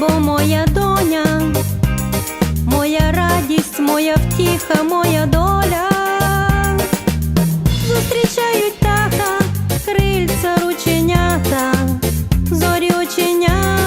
бо моя доня, моя радість, моя втіха, моя доля. Зустрічають таха, крильця рученята, зорі оченята.